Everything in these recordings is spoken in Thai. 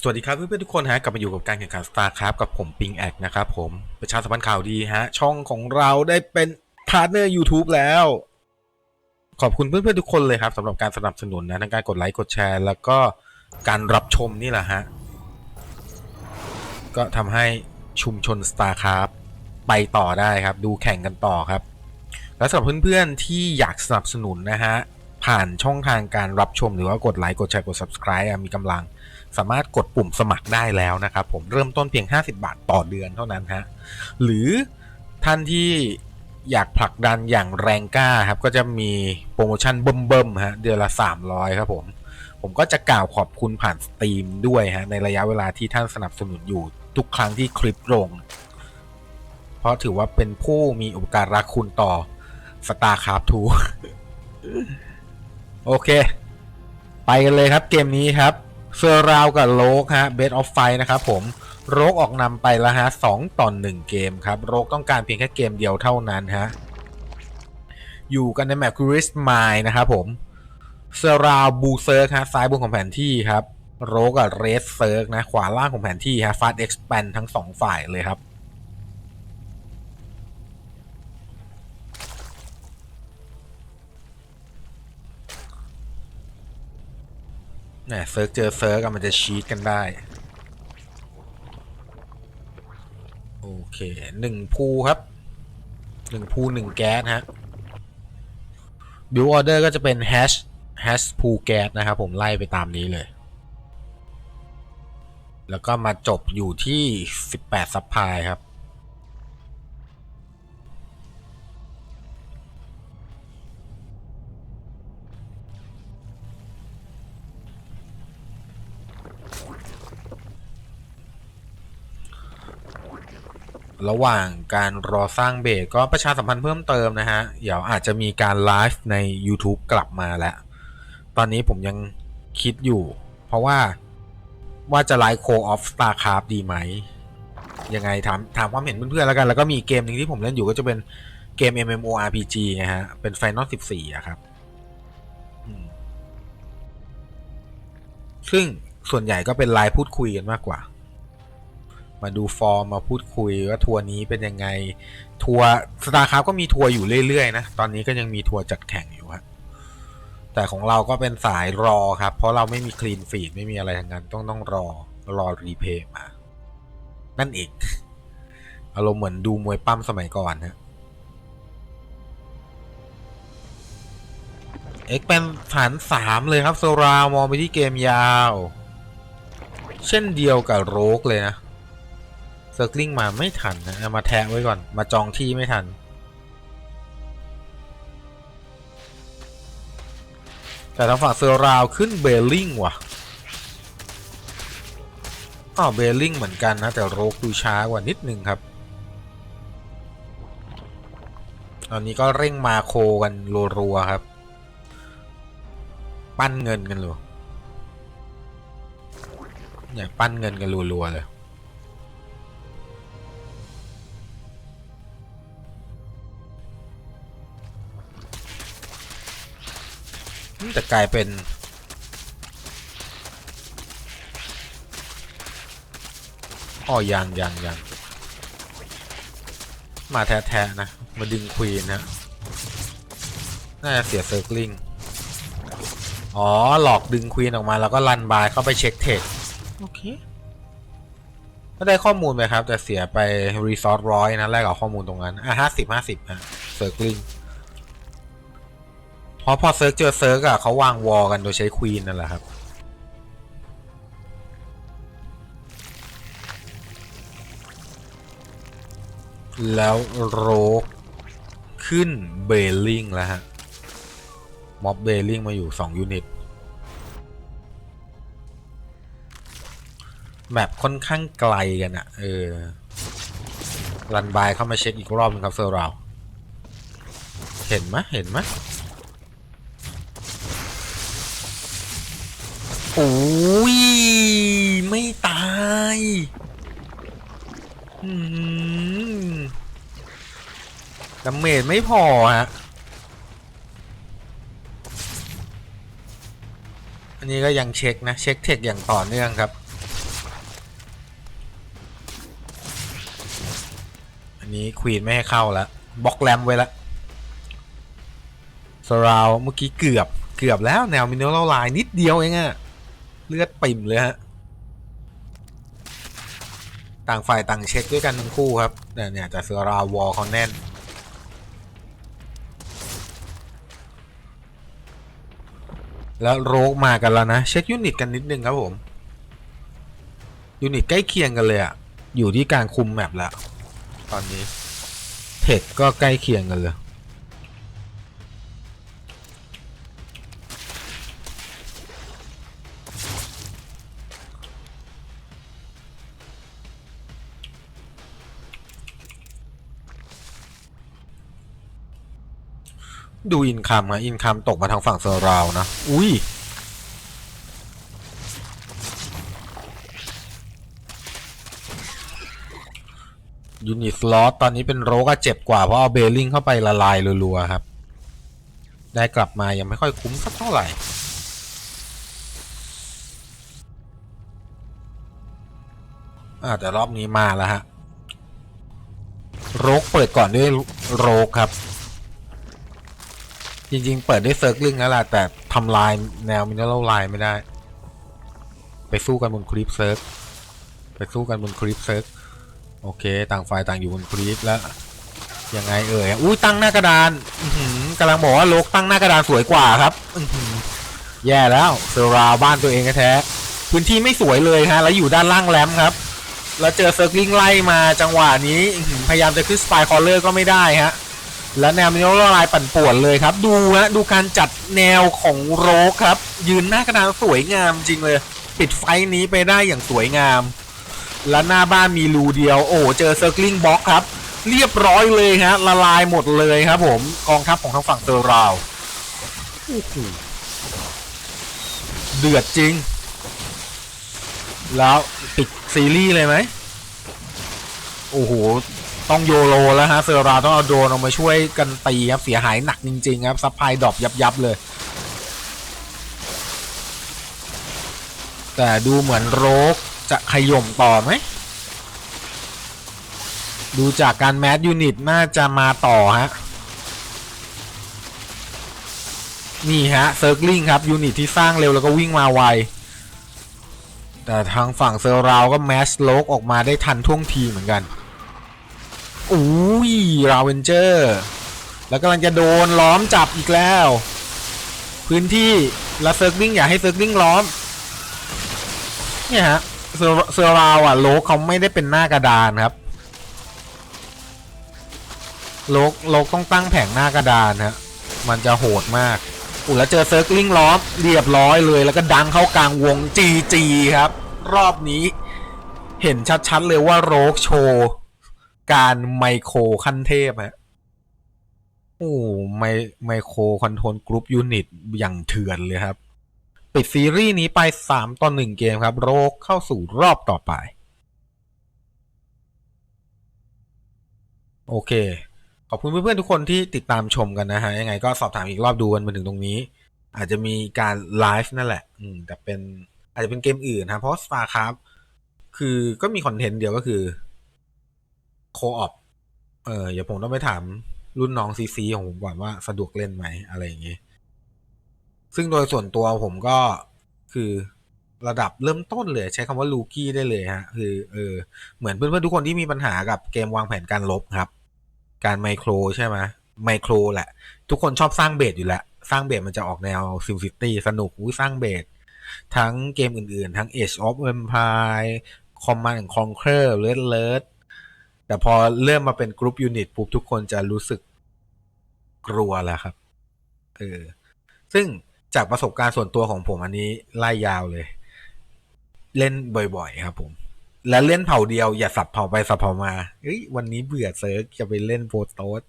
สวัสดีครับเพื่อนๆทุกคนฮะกลับมาอยู่กับการแข่งขัน StarCraft กับผมปิงแอกนะครับผมประชาสัมพันธ์ข่าวดีฮะ ช่องของเราได้เป็นพาร์ทเนอร์ YouTube แล้ว ขอบคุณเพื่อนๆทุกคนเลยครับสำหรับการสนับสนุนนะทั้งการกดไลค์กดแชร์ แล้วก็การรับชมนี่แหละฮะ ก็ทำให้ชุมชน StarCraft ไปต่อได้ครับ ดูแข่งกันต่อครับ และสำหรับเพื่อนๆที่อยากสนับสนุนนะฮะผ่านช่องทางการรับชมหรือว่ากดไลค์กดแชร์กด subscribe มีกำลัง สามารถกดปุ่มสมัครได้แล้วนะครับผมเริ่มต้นเพียง 50 บาทต่อเดือนเท่านั้นฮะหรือท่านที่อยากผลักดันอย่างแรงกล้าครับก็จะมีโปรโมชั่นเบิ่มๆฮะเดือนละ 300 ครับผมผมก็จะกล่าวขอบคุณผ่านสตรีมด้วยฮะในระยะเวลาที่ท่านสนับสนุนอยู่ทุกครั้งที่คลิปลง เพราะถือว่าเป็นผู้มีอุปการะคุณต่อ StarCraft 2โอเค ไปกันเลยครับเกมนี้ครับ เซอร์ราวกับโลกฮะเบสออฟไฟนะครับผมโรกออกนำไปแล้วฮะสองต่อหนึ่งเกมครับโรกต้องการเพียงแค่เกมเดียวเท่านั้นฮะอยู่กันในแมปคริสมายนะครับผมเซอร์ราวบูเซิร์กฮะซ้ายบนของแผนที่ครับโรกกับเรสเซิร์กนะขวาล่างของแผนที่ฮะฟาสเอ็กซ์แปนทั้งสองฝ่ายเลยครับ เนี่ยเซิร์กเจอเซิร์กมันจะชีตกันได้ โอเคหนึ่งพูครับหนึ่งพูหนึ่งแก๊สฮะบิวออเดอร์ก็จะเป็นแฮชแฮชพูแก๊สนะครับผมไล่ไปตามนี้เลย แล้วก็มาจบอยู่ที่ 18ซัพพลายครับ ระหว่างการรอสร้างเบสก็ประชาสัมพันธ์เพิ่มเติมนะฮะ เดี๋ยวอาจจะมีการไลฟ์ใน YouTube กลับมาแล้ว ตอนนี้ผมยังคิดอยู่ เพราะว่าว่าจะไลฟ์ Call of StarCraft ดีไหม ยังไงถามถามความเห็นเพื่อนๆแล้วกัน แล้วก็มีเกมหนึ่งที่ผมเล่นอยู่ก็จะเป็นเกม MMORPG ไงฮะ เป็น Final 14อะครับ ซึ่งส่วนใหญ่ก็เป็นไลฟ์พูดคุยกันมากกว่า มาดูฟอร์มมาพูดคุยว่าทัวร์นี้เป็นยังไง ทัวร์สตาร์คราฟก็มีทัวร์อยู่เรื่อยๆนะตอนนี้ก็ยังมีทัวร์จัดแข่งอยู่ครับแต่ของเราก็เป็นสายรอครับ เพราะเราไม่มีคลีนฟีดไม่มีอะไรทั้งนั้นต้องต้องรอรอรีเพย์มา นั่นเองอารมณ์เหมือนดูมวยปั้มสมัยก่อนฮะเอ็กเป็นฐานสามเลยครับโซรามองไปที่เกมยาว เช่นเดียวกับโรกเลยนะ เซอร์กลิงมาไม่ทันนะมาแทะไว้ก่อน มาจองที่ไม่ทัน แต่ทางฝั่งเซอร์ราวขึ้นเบลลิงว่ะอ้าวเบลลิงเหมือนกันนะ แต่โรกดูช้ากว่านิดนึงครับ ตอนนี้ก็เร่งมาโคกันรัวๆครับ ปั้นเงินกันเลยเนี่ยปั้นเงินกันรัวๆเลย แต่กลายเป็นอ๋อยังยังยังมาแท้ๆนะ มาดึงควีนนะ น่าจะเสียเซอร์กลิงอ๋อ หลอกดึงควีนออกมาแล้วก็รันบายเข้าไปเช็คเทคโอเคก็ได้ข้อมูลไปครับ แต่เสียไปรีซอสร้อยนะแลกกับข้อมูลตรงนั้น อะห้าสิบห้าสิบฮะเซอร์กลิง เพราะพอเซิร์กเจอเซิร์กอะเขาวางวอลกันโดยใช้ควีนนั่นแหละครับ แล้วโรกขึ้นเบลลิงแล้วฮะ ม็อบเบลลิงมาอยู่ 2 ยูนิต แมปค่อนข้างไกลกันอะเออ รันบายเข้ามาเช็คอีกรอบนึงครับเซอร์เรา เห็นไหมเห็นไหม โอ้ย ไม่ตายดาเมจไม่พอฮะ อันนี้ก็ยังเช็คนะ เช็คเทคอย่างต่อเนื่องครับ อันนี้ควีนไม่ให้เข้าแล้วบล็อกแรมไว้ละสราวเมื่อกี้เกือบเกือบแล้วแนวมินิโอลไลน์นิดเดียวเองอะ เลือดปิ่มเลยฮะ ต่างฝ่ายต่างเช็คด้วยกันทั้งคู่ครับแต่เนี่ยแต่เซราววอลเขาแน่น แล้วโรกมากันแล้วนะ เช็คยูนิตกันนิดนึงครับผม ยูนิตใกล้เคียงกันเลยอะอยู่ที่การคุมแมปแล้ว ตอนนี้ เทคก็ใกล้เคียงกันเลย ดูอินคัมอะอินคัมตกมาทางฝั่งเซอร์ราวนะ อุ้ย ยูนิตลอสตอนนี้เป็นโรก็เจ็บกว่า เพราะเอาเบลลิงเข้าไปละลายรัวๆครับ ได้กลับมายังไม่ค่อยคุ้มสักเท่าไหร่อ่าแต่รอบนี้มาแล้วฮะ โรกเปิดก่อนด้วยโรกครับ จริง ๆ เปิดด้วยเซิร์กลิงแล้วล่ะ แต่ทำลายแนวมินเนอรัลไลน์ไม่ได้ ไปสู้กันบนคลิปเซิร์กไปสู้กันบนคลิปเซิร์กโอเค ต่างฝ่ายต่างอยู่บนคลิปแล้วยังไงเอ่ยอุ้ยตั้งหน้ากระดานกำลังบอกว่าโลกตั้งหน้ากระดานสวยกว่าครับแย่แล้วเซอร์ราบ้านตัวเองแท้พื้นที่ไม่สวยเลยฮะแล้วอยู่ด้านล่างแรมครับ แล้วเจอเซิร์กลิงไล่มาจังหวะนี้พยายามจะขึ้นสปายคอลเลอร์ก็ไม่ได้ฮะ และแนวมิโนละลายปั่นป่วนเลยครับ ดูฮะดูการจัดแนวของโรกครับ ยืนหน้ากระดานสวยงามจริงเลย ปิดไฟนี้ไปได้อย่างสวยงาม และหน้าบ้านมีรูเดียว โอ้เจอเซอร์กลิงบ็อกครับ เรียบร้อยเลยฮะละลายหมดเลยครับผมกองทัพของทางฝั่งเซอร์ราวเดือดจริง แล้วปิดซีรีส์เลยไหมโอ้โห ต้องโยโรแล้วฮะเซอร์ราต้องเอาโดนออกมาช่วยกันตีครับเสียหายหนักจริงๆครับซัพพลายดรอปยับยับๆเลย แต่ดูเหมือนโรกจะขย่มต่อไหมดูจากการแมสยูนิตน่าจะมาต่อฮะนี่ฮะเซิร์กลิงครับยูนิตที่สร้างเร็วแล้วก็วิ่งมาไวแต่ทางฝั่งเซอร์ราวก็แมสโลกออกมาได้ทันท่วงทีเหมือนกัน อุ้ยราเวนเจอร์ แล้วกำลังจะโดนล้อมจับอีกแล้ว พื้นที่แล้วเซิร์กลิงอยากให้เซิร์กลิงล้อม เนี่ยฮะเซอร์เซอร์ราวอะโลกเขาไม่ได้เป็นหน้ากระดานครับ โลกโลกต้องตั้งแผงหน้ากระดานฮะมันจะโหดมากอุ้ยแล้วเจอเซิร์กลิงล้อมเรียบร้อยเลย แล้วก็ดังเข้ากลางวง GG ครับ รอบนี้ เห็นชัดๆเลยว่าโรกโชว์ การไมโครขั้นเทพฮะโอ้ไมไมโครคอนโทรลกรุ๊ปยูนิตอย่างเถื่อนเลยครับ ปิดซีรีส์นี้ไป3ต่อ1เกมครับ โรคเข้าสู่รอบต่อไป โอเค ขอบคุณเพื่อนๆทุกคนที่ติดตามชมกันนะฮะ ยังไงก็สอบถามอีกรอบดูกันมาถึงตรงนี้ อาจจะมีการไลฟ์นั่นแหละ อืมแต่เป็นอาจจะเป็นเกมอื่นนะเพราะ StarCraft คือก็มีคอนเทนต์เดียวก็คือ โคออปเออเดี๋ยวผมต้องไปถามรุ่นน้องซีซีของผมก่อนว่าสะดวกเล่นไหมอะไรอย่างงี้ ซึ่งโดยส่วนตัวผมก็คือระดับเริ่มต้นเลยใช้คำว่าลูกี้ได้เลยฮะ คือเออเหมือนเพื่อนๆทุกคนที่มีปัญหากับเกมวางแผนการลบครับ การไมโครใช่ไหมไมโครแหละ ทุกคนชอบสร้างเบสอยู่แล้ว สร้างเบสมันจะออกแนวซิมซิตี้สนุกอุ้ยสร้างเบสทั้งเกมอื่นๆ ทั้ง Age of Empire Command and Conquer Red Alert แต่พอเริ่มมาเป็นกรุ๊ปยูนิตปุ๊บทุกคนจะรู้สึกกลัวแล้วครับ เออ ซึ่งจากประสบการณ์ส่วนตัวของผมอันนี้ไล่ยาวเลย เล่นบ่อยๆ ครับผม และเล่นเผ่าเดียวอย่าสับเผ่าไปสับเผ่ามาเฮ้ยวันนี้เบื่อเซิร์ฟจะไปเล่นโปรโตส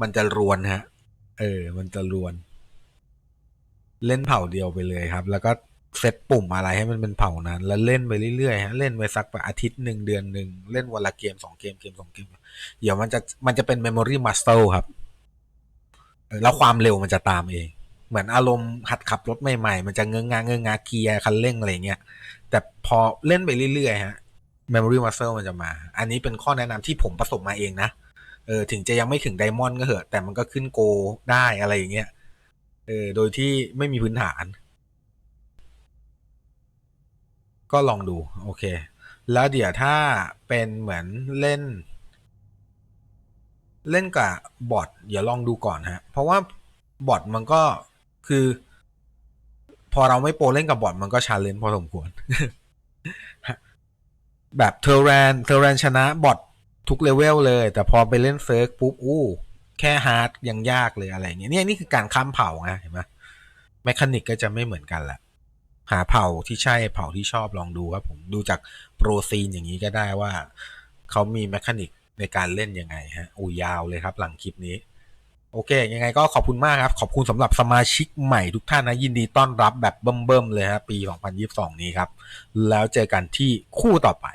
มันจะรวนฮะ เออ มันจะรวน เล่นเผ่าเดียวไปเลยครับ แล้วก็ เซตปุ่มอะไรให้มันเป็นเผ่านั้น แล้วเล่นไปเรื่อยๆฮะเล่นไปสักแบบอาทิตย์หนึ่งเดือนหนึ่งเล่นวันละเกมสองเกมเกมสองเกม เดี๋ยวมันจะมันจะเป็นเมมโมรี่มาสเตอร์ครับ แล้วความเร็วมันจะตามเอง เหมือนอารมณ์หัดขับรถใหม่ๆ มันจะเงื้องงาเงื้องงาเกียร์คันเร่งอะไรเงี้ย แต่พอเล่นไปเรื่อยๆฮะ memory muscle มันจะมา อันนี้เป็นข้อแนะนำที่ผมประสบมาเองนะ เออ ถึงจะยังไม่ถึงไดมอนด์ก็เหอะ แต่มันก็ขึ้นโกได้อะไรอย่างเงี้ย เออ โดยที่ไม่มีพื้นฐาน ก็ลองดู โอเค แล้วเดี๋ยวถ้าเป็นเหมือนเล่น เล่นกับบอทเดี๋ยวลองดูก่อนฮะ เพราะว่าบอทมันก็คือ พอเราไม่โปรเล่นกับบอทมันก็ชาเลนจ์พอสมควร แบบเทอร์แรนเทอร์แรนชนะบอททุกเลเวลเลย แต่พอไปเล่นเซิร์ฟปุ๊บอู้แค่ฮาร์ดยังยากเลยอะไรเงี้ยเนี่ยนี่คือการข้ามเผ่าไงเห็นไหมแมคานิกก็จะไม่เหมือนกันแหละ หาเผ่าที่ใช่เผ่าที่ชอบลองดูครับผมดูจากโปรซีนอย่างนี้ก็ได้ว่า เขามีแมคานิกในการเล่นยังไงฮะอูยาวเลยครับหลังคลิปนี้ โอเค ยังไงก็ขอบคุณมากครับ ขอบคุณสำหรับสมาชิกใหม่ทุกท่านนะ ยินดีต้อนรับแบบเบิ่มๆเลยฮะปี 2022 นี้ครับ แล้วเจอกันที่คู่ต่อไป